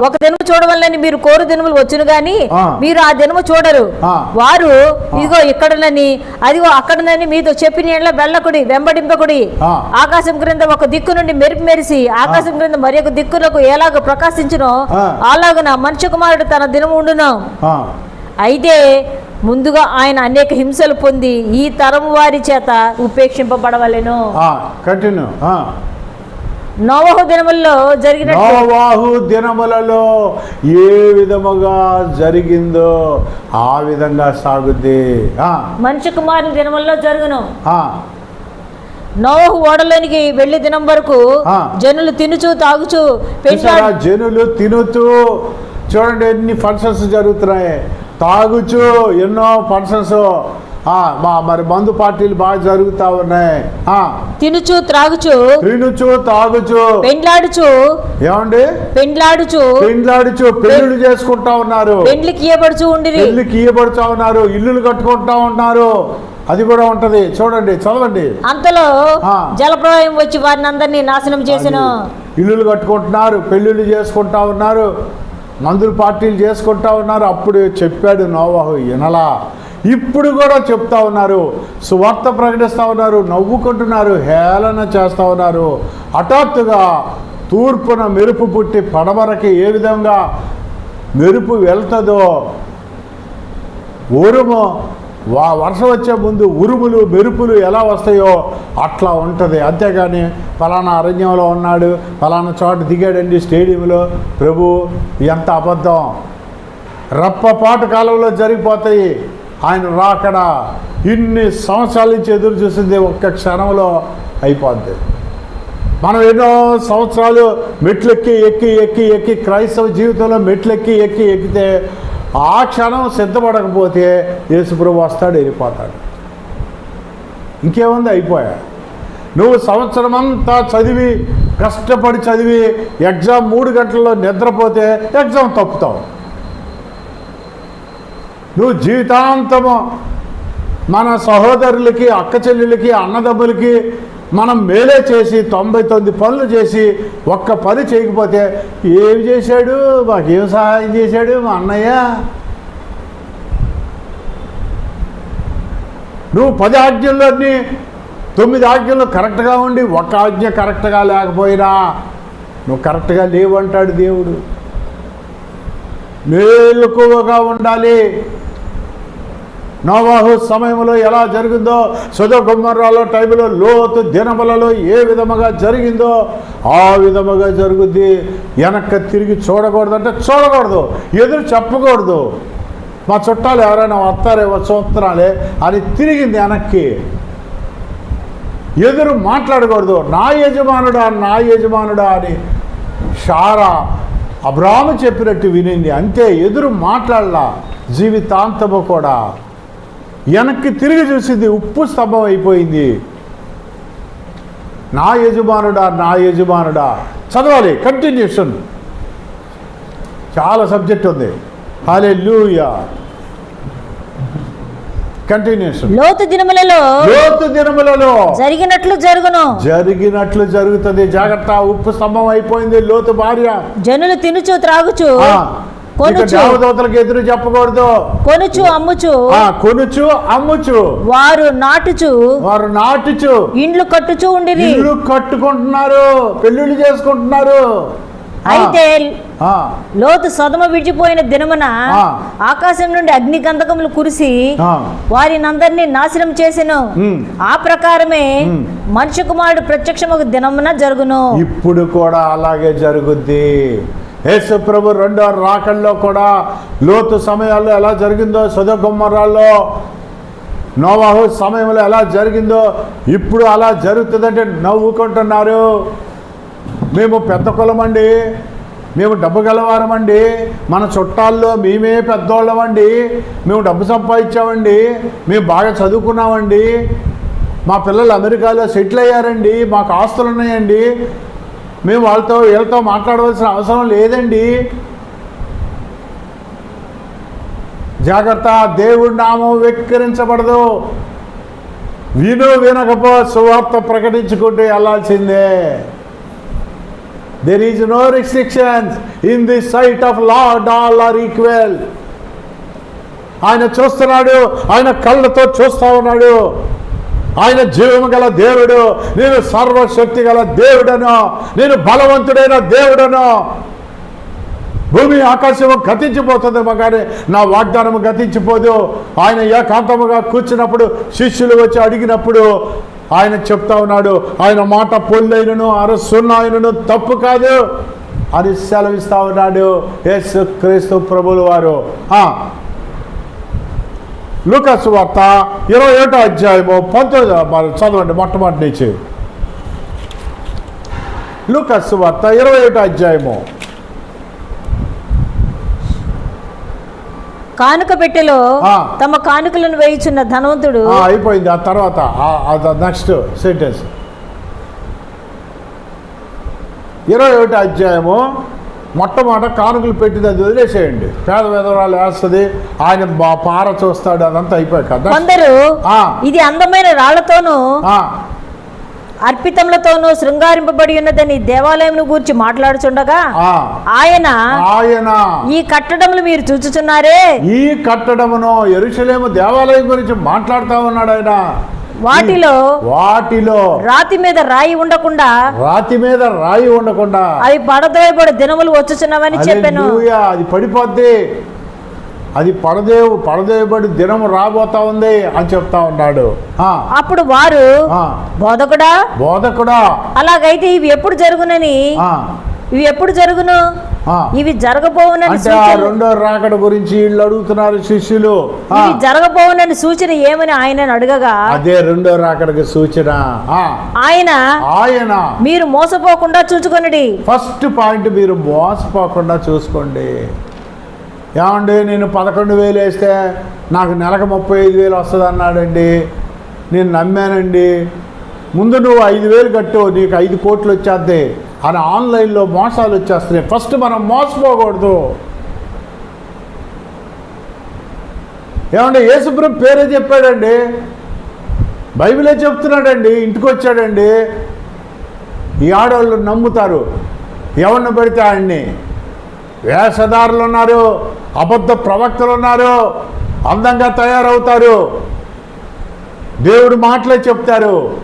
ఒక దినము చూడవల్లని మీరు కోరు దినములు వచ్చును గాని. మీరు ఆ దినము చూడరు. వారు ఇదిగో ఇక్కడనని అదిగో అక్కడనని మీతో చెప్పిన వెళ్ళకుడి వెంబడింపకుడి. ఆకాశం క్రింద ఒక దిక్కు నుండి మెరుపు మెరిసి ఆకాశం క్రింద మరి ఒక దిక్కులకు ఎలాగ ప్రకాశించునో. అలాగున మనుష్య కుమారుడు తన దినము ఉండును అయితే ముందుగా ఆయన అనేక హింసలు పొంది ఈ తరము వారి చేత ఉపేక్షింపబడవలెను కంటిన్యూ. నోవహు దినముల్లో జరిగినట్టు. నోవాహు దినములలో ఏ విధముగా జరిగిందో ఆ విధంగా సాగుద్ది. ఆ, మనుష్య కుమారుని దినముల్లో జరుగును. ఆ, నోవహు ఓడలోనికి వెళ్ళి దినం వరకు. జనులు తినుచు తాగుచు జనులు తినుతూ చూడండి ఎన్ని ఫంక్షన్స్ జరుగుతున్నాయి. తాగుచు ఎన్నో ఫంక్షన్స్. మా మరి మందు పార్టీలు బాగా జరుగుతా ఉన్నాయి. ఆ, తినుచు త్రాగుచు. తినుచు తాగుచు. పెండ్లాడుచు. ఏమండి? పెండ్లాడుచు. పెండ్లాడుచు పెళ్ళిళ్ళు చేసుకుంటా ఉన్నారు. పెండ్లికి ఇయ్యబడుచు ఉండిరి. పెళ్ళికి ఇయ్యబడుతా ఉన్నారు. ఇల్లులు కట్టుకుంటా ఉన్నారు. అది కూడా ఉంటది. చూడండి చదవండి. అంతలో ఆ. జలప్రవాహం వచ్చి వారిని అందరినీ నాశనం చేసెను. ఇల్లులు కట్టుకుంటున్నారు పెళ్ళిళ్ళు చేసుకుంటా ఉన్నారు మందులు పార్టీలు చేసుకుంటా ఉన్నారు. అప్పుడు చెప్పాడు నోవాహు వినలా. ఇప్పుడు కూడా చెప్తా ఉన్నారు సువార్త ప్రకటిస్తూ ఉన్నారు నవ్వుకుంటున్నారు హేళన చేస్తూ ఉన్నారు. హఠాత్తుగా తూర్పున మెరుపు పుట్టి పడమరకి ఏ విధంగా మెరుపు వెళ్తుందో ఉరుము వా వర్షం వచ్చే ముందు ఉరుములు మెరుపులు ఎలా వస్తాయో అట్లా ఉంటుంది. అంతేగాని ఫలానా అరణ్యంలో ఉన్నాడు ఫలానా చోట దిగాడండి స్టేడియంలో. ప్రభు ఎంత అబద్ధం. రప్పపాటు కాలంలో జరిగిపోతాయి. ఆయన రాకడ ఇన్ని సంవత్సరాల నుంచి ఎదురు చూసింది ఒక్క క్షణంలో అయిపోద్ది. మనం ఎన్నో సంవత్సరాలు మెట్లెక్కి ఎక్కి ఎక్కి ఎక్కి క్రైస్తవ జీవితంలో మెట్లెక్కి ఎక్కి ఎక్కితే ఆ క్షణం సిద్ధపడకపోతే యేసుప్రభు వస్తాడు వెళ్ళిపోతాడు. ఇంకేముంది? అయిపోయా. నువ్వు సంవత్సరం అంతా చదివి కష్టపడి చదివి ఎగ్జామ్ మూడు గంటల్లో నిద్రపోతే ఎగ్జామ్ తప్పుతావు. నువ్వు జీవితాంతము మన సహోదరులకి అక్క చెల్లెలకి అన్నదమ్ములకి మనం మేలే చేసి తొంభై తొమ్మిది పనులు చేసి ఒక్క పని చేయకపోతే ఏం చేశాడు? మాకేం సహాయం చేశాడు మా అన్నయ్య? నువ్వు పది ఆజ్ఞల్లోని తొమ్మిది ఆజ్ఞలు కరెక్ట్గా ఉండి ఒక ఆజ్ఞ కరెక్ట్గా లేకపోయినా నువ్వు కరెక్ట్గా లేవు అంటాడు దేవుడు. మేలుకువగా ఉండాలి. నోవాహు సమయంలో ఎలా జరిగిందో సుధ టైంలో లోతు దినములలో ఏ విధముగా జరిగిందో ఆ విధముగా జరుగుద్ది. వెనక్కి తిరిగి చూడకూడదు అంటే చూడకూడదు ఎదురు చెప్పకూడదు. మా చుట్టాలు ఎవరైనా వస్తారేమో చూస్తున్నాలే అని తిరిగింది వెనక్కి. ఎదురు మాట్లాడకూడదు నా యజమానుడా నా యజమానుడా అని షారా అబ్రాము చెప్పినట్టు వినింది. అంతే ఎదురు మాట్లాడలా జీవితాంతము కూడా. వెనక్కి తిరిగి చూసింది ఉప్పు స్తంభం అయిపోయింది నా యజమానుడా నా యజమానుడా. చదవాలి కంటిన్యూషన్ చాలా సబ్జెక్ట్ ఉంది. హాలే లూయా కంటిన్యూషన్ లోతు దినములలో లోతు దినములలో జరిగినట్లు జరుగును. జరిగినట్లు జరుగుతుంది. జాగ్రత్త ఉప్పు స్తంభం అయిపోయింది లోతు భార్య. జనులు తినుచు త్రాగుచు. దేవదూతలకు ఎదురు చెప్పకూడదు. కొనుచు అమ్ముచు. కొనుచు అమ్ముచు. వారు నాటుచు. వారు నాటుచు. ఇండ్లు కట్టుచు ఉండిరి. ఇల్లు కట్టుకుంటున్నారు. పెళ్ళిళ్ళు చేసుకుంటున్నారు. అయితే లోతు సొదమ విడిచిపోయిన దినమున. ఆకాశం నుండి అగ్ని గంధకములు కురిసి ఆ, వారినందరినీ నాశనం చేసెను. ఆ ప్రకారమే ఉమ్. మనుష్య కుమారుడు ప్రత్యక్షముకు దినమున జరుగును. ఇప్పుడు కూడా అలాగే జరుగుద్ది. యేసు ప్రభు రెండో రాకల్లో కూడా లోతు సమయాల్లో ఎలా జరిగిందో సుధగుమ్మరాల్లో నోవాహు సమయంలో ఎలా జరిగిందో ఇప్పుడు అలా జరుగుతుందంటే నవ్వుకుంటున్నారు. మేము పెద్ద కులమండి మేము డబ్బు గలవారమండి మన చుట్టాల్లో మేమే పెద్దోళ్ళమండి మేము డబ్బు సంపాదించామండి. మేము బాగా చదువుకున్నామండి. మా పిల్లలు అమెరికాలో సెటిల్ అయ్యారండి. మాకు ఆస్తులు ఉన్నాయండి మేము వాళ్ళతో వీళ్ళతో మాట్లాడవలసిన అవసరం లేదండి. జాగ్రత్త దేవుడి నామం వెక్కిరించబడదు. విను వినకపో సువార్త ప్రకటించుకుంటూ వెళ్ళాల్సిందే there is no restrictions in the sight of law all are equal ఆయన చూస్తున్నాడు ఆయన కళ్ళతో చూస్తా ఉన్నాడు. ఆయన జీవము గల దేవుడు నేను సర్వశక్తి గల దేవుడను నేను బలవంతుడైన దేవుడను. భూమి ఆకాశము గతించిపోతుందేమో కానీ నా వాగ్దానము గతించిపోదు. ఆయన ఏకాంతముగా కూర్చున్నప్పుడు శిష్యులు వచ్చి అడిగినప్పుడు ఆయన చెప్తా ఉన్నాడు ఆయన మాట పొల్లైనను అరసున్నాయనను తప్పు కాదు అని సెలవిస్తా ఉన్నాడు యేసు క్రీస్తు ప్రభులు వారు. లూకాసు వార్త ఇరవై ఒకటో అధ్యాయము పంతొమ్మిది చదవండి మొట్టమొదటి నుంచి. లూకాసు వార్త ఇరవై ఒకటో అధ్యాయము. కానుక పెట్టెలో. తమ కానుకలను వేయుచున్న ధనవంతుడు అయిపోయింది. ఆ తర్వాత నెక్స్ట్ సెంటెన్స్. ఇరవై ఒకటి అధ్యాయము మొట్టమొదట కానుకలు పెట్టింది అది వదిలేసేయండి. పేద విధవరాలు వేస్తుంది ఆయన బా- పార చూస్తాడు అదంతా అయిపోయి కదా కొందరు ఆ. ఇది అందమైన రాళ్ళతోనూ ఆ, అర్పితములతోనూ శృంగారింపబడి ఉన్నదని దేవాలయమును గూర్చి మాట్లాడుచుండగా ఆయన ఆయన. ఈ కట్టడములు మీరు చూచుచున్నారే? ఈ కట్టడమును ఎరుషలేము దేవాలయం గురించి మాట్లాడుతా ఉన్నాడు ఆయన. వాటిలో వాటిలో రాతి మీద రాయి ఉండకుండా రాతి మీద రాయి ఉండకుండా అవి పడదోయబడి దినములు వచ్చుచున్నవని చెప్పాను. అది పడిపోద్ది. అది పడదేవు పడదేయబడి దినం రాబోతా ఉంది అని చెప్తా ఉన్నాడు. అప్పుడు వారు బోధకుడా? బోధకుడా. అలాగైతే ఇవి ఎప్పుడు జరుగునని? ఇవి ఎప్పుడు జరుగును. ఇవి జరగబోవునని రెండో రాకడ గురించి వీళ్ళు అడుగుతున్నారు శిష్యులు. ఇవి జరగబోవునని సూచన ఏమని ఆయనను అడగగా? అదే రెండో రాకడకి సూచన. ఆయన ఆయన. మీరు మోసపోకుండా చూచుకొనడి. ఫస్ట్ పాయింట్ మీరు మోసపోకుండా చూసుకోండి. ఏమండి నేను పదకొండు వేలు వేస్తే నాకు నెలకు ముప్పై ఐదు వేలు వస్తుంది అన్నాడండి. నేను నమ్మానండి. ముందు నువ్వు ఐదు వేలు కట్టు నీకు ఐదు కోట్లు వచ్చేద్ది. అని ఆన్లైన్లో మోసాలు వచ్చేస్తున్నాయి. ఫస్ట్ మనం మోసపోకూడదు. ఏమంటే యేసుప్రభు పేరే చెప్పాడండి. బైబిలే చెప్తున్నాడండి ఇంటికి వచ్చాడండి. ఈ ఆడవాళ్ళు నమ్ముతారు. ఎవరిని పెడితే ఆయన్ని. వేషధారులు ఉన్నారు అబద్ధ ప్రవక్తలు ఉన్నారు అందంగా తయారవుతారు. దేవుడు మాటలే చెప్తారు.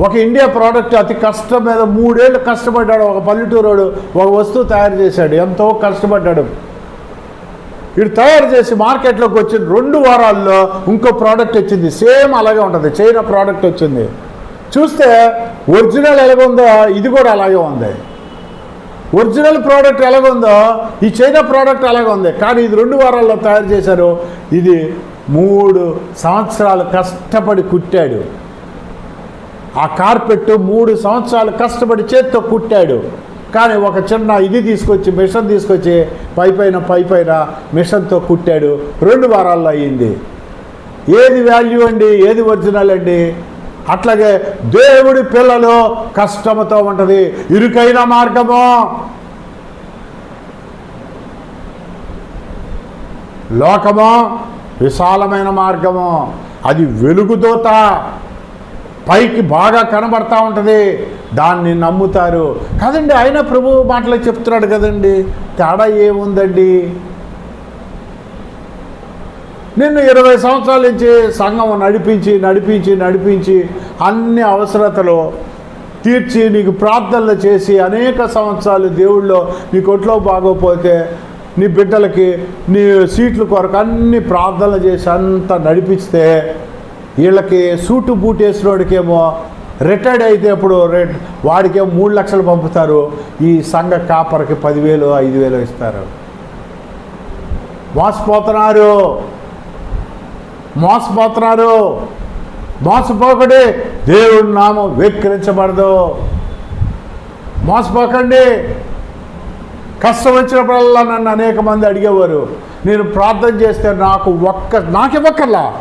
ఒక ఇండియా ప్రోడక్ట్ అతి కష్టం మీద మూడేళ్ళు కష్టపడ్డాడు. ఒక పల్లెటూరోడు ఒక వస్తువు తయారు చేశాడు. ఎంతో కష్టపడ్డాడు. వీడు తయారు చేసి మార్కెట్లోకి వచ్చిన రెండు వారాల్లో ఇంకో ప్రోడక్ట్ వచ్చింది. సేమ్ అలాగే ఉంటుంది. చైనా ప్రోడక్ట్ వచ్చింది. చూస్తే ఒరిజినల్ ఎలాగుందో ఇది కూడా అలాగే ఉంది. ఒరిజినల్ ప్రోడక్ట్ ఎలాగుందో ఈ చైనా ప్రోడక్ట్ ఎలాగుంది? కానీ ఇది రెండు వారాల్లో తయారు చేశారు. ఇది మూడు సంవత్సరాలు కష్టపడి కుట్టాడు. ఆ కార్పెట్ మూడు సంవత్సరాలు కష్టపడి చేత్తో కుట్టాడు. కానీ ఒక చిన్న ఇది తీసుకొచ్చి మిషన్ తీసుకొచ్చి పై పైన పై పైన మిషన్తో కుట్టాడు. రెండు వారాల్లో అయ్యింది. ఏది వాల్యూ అండి? ఏది ఒరిజినల్ అండి? అట్లాగే దేవుడి పిల్లలు కష్టముతో ఉంటుంది. ఇరుకైన మార్గము. లోకము విశాలమైన మార్గము. అది వెలుగుదోత. పైకి బాగా కనబడతా ఉంటుంది. దాన్ని నమ్ముతారు. కదండి ఆయన ప్రభు మాటలు చెప్తున్నాడు కదండి. తేడా ఏముందండి? నిన్ను ఇరవై సంవత్సరాల నుంచి సంఘం నడిపించి నడిపించి నడిపించి అన్ని అవసరతలు తీర్చి నీకు ప్రార్థనలు చేసి అనేక సంవత్సరాలు దేవుళ్ళో నీ కొట్లో బాగోపోతే నీ బిడ్డలకి నీ సీట్లు కొరకు అన్ని ప్రార్థనలు చేసి అంతా నడిపిస్తే వీళ్ళకి సూటు బూట్ వేసినోడికేమో రిటైర్డ్ అయితే ఇప్పుడు రేట్ వాడికేమో మూడు లక్షలు పంపుతారు. ఈ సంఘ కాపర్కి పదివేలు ఐదు వేలు ఇస్తారు. మోసపోతున్నారు మోసపోతున్నారు మోసపోకండి. దేవుడి నామం వెక్కిరించబడదు. మోసపోకండి. కష్టం వచ్చినప్పుడల్లా నన్ను అనేక మంది అడిగేవారు. నేను ప్రార్థన చేస్తే నాకు ఒక్క నాకివ్వక్కర్లా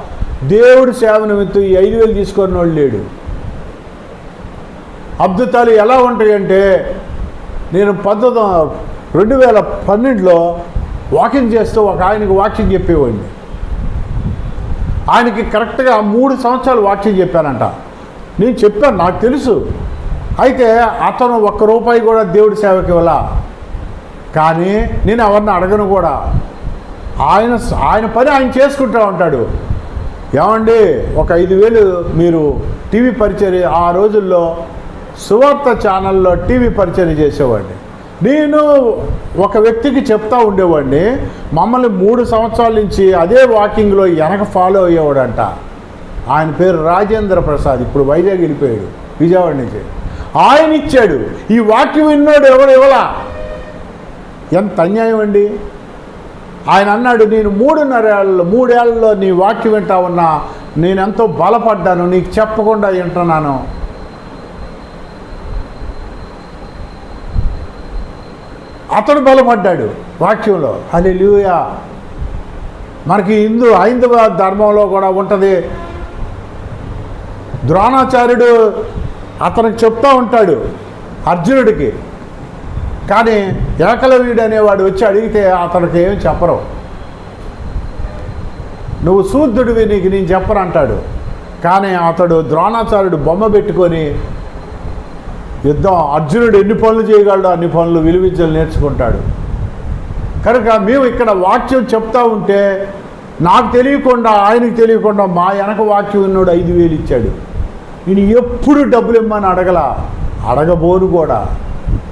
దేవుడి సేవ నిమిత్తం ఈ ఐదు వేలు తీసుకొని వాళ్ళు లేడు. అద్భుతాలు ఎలా ఉంటాయంటే నేను పంతొమ్మిది రెండు వేల పన్నెండులో వాకింగ్ చేస్తూ ఒక ఆయనకి వాకింగ్ చెప్పేవాడిని. ఆయనకి కరెక్ట్గా మూడు సంవత్సరాలు వాక్యం చెప్పానంట. నేను చెప్పాను నాకు తెలుసు. అయితే అతను ఒక్క రూపాయి కూడా దేవుడి సేవకి ఇవ్వాల. కానీ నేను ఎవరిని అడగను కూడా. ఆయన ఆయన పని ఆయన చేసుకుంటూ ఉంటాడు. ఏమండి ఒక ఐదు వేలు మీరు టీవీ పరిచర్య ఆ రోజుల్లో సువార్త ఛానల్లో టీవీ పరిచర్య చేసేవాడిని. నేను ఒక వ్యక్తికి చెప్తా ఉండేవాడిని మమ్మల్ని మూడు సంవత్సరాల నుంచి అదే వాకింగ్లో వెనక ఫాలో అయ్యేవాడంట. ఆయన పేరు రాజేంద్ర ప్రసాద్ ఇప్పుడు వైజాగ్ వెళ్ళిపోయాడు విజయవాడ నుంచి. ఆయన ఇచ్చాడు ఈ వాక్యం విన్నాడు ఎవడు ఇవ్వలా ఎంత అన్యాయం అండి? ఆయన అన్నాడు నేను మూడున్నరేళ్ళలో మూడేళ్ళలో నీ వాక్యం వింటా ఉన్నా నేను ఎంతో బలపడ్డాను నీకు చెప్పకుండా వింటున్నాను. అతడు బలపడ్డాడు వాక్యంలో. హలి లూయా మనకి హిందూ హైందవ ధర్మంలో కూడా ఉంటుంది. ద్రోణాచార్యుడు అతనికి చెప్తా ఉంటాడు అర్జునుడికి. కానీ ఏకలవ్యుడు అనేవాడు వచ్చి అడిగితే అతనికి ఏం చెప్పరు. నువ్వు శూద్ధుడివి నీకు నేను చెప్పను అంటాడు. కానీ అతడు ద్రోణాచార్యుడు బొమ్మ పెట్టుకొని యుద్ధం అర్జునుడు ఎన్ని పనులు చేయగలడో అన్ని పనులు విలువిద్యలు నేర్చుకుంటాడు. కనుక మేము ఇక్కడ వాక్యం చెప్తా ఉంటే నాకు తెలియకుండా ఆయనకు తెలియకుండా మా వెనక వాక్యం ఉన్నాడు ఐదు వేలు ఇచ్చాడు. నేను ఎప్పుడు డబ్బులు ఇమ్మని అడగల? అడగబోను కూడా.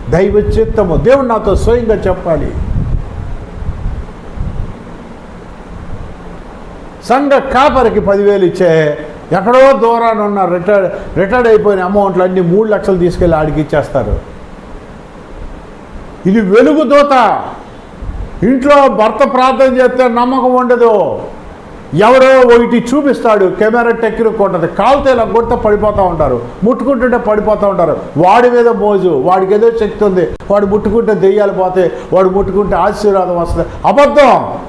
దైవ చిత్తము దేవుడు నాతో స్వయంగా చెప్పాలి. సంఘ కాపరికి పదివేలు ఇచ్చే ఎక్కడో దూరాన ఉన్న రిటైర్డ్ రిటైర్డ్ అయిపోయిన అమౌంట్లు అన్ని మూడు లక్షలు తీసుకెళ్ళి ఆడికి ఇచ్చేస్తారు. ఇది వెలుగు దూత. ఇంట్లో భర్త ప్రార్థన చేస్తే నమ్మకం ఉండదు. ఎవరో ఒకటి చూపిస్తాడు కెమెరా టెక్నిక్ ఉంటుంది కాలుతో ఇలా కొడితే పడిపోతూ ఉంటారు. ముట్టుకుంటుంటే పడిపోతూ ఉంటారు. వాడి మీద మోజు వాడికి ఏదో శక్తి ఉంది. వాడు ముట్టుకుంటే దెయ్యాలు పోతాయి వాడు ముట్టుకుంటే ఆశీర్వాదం వస్తుంది. అబద్ధం.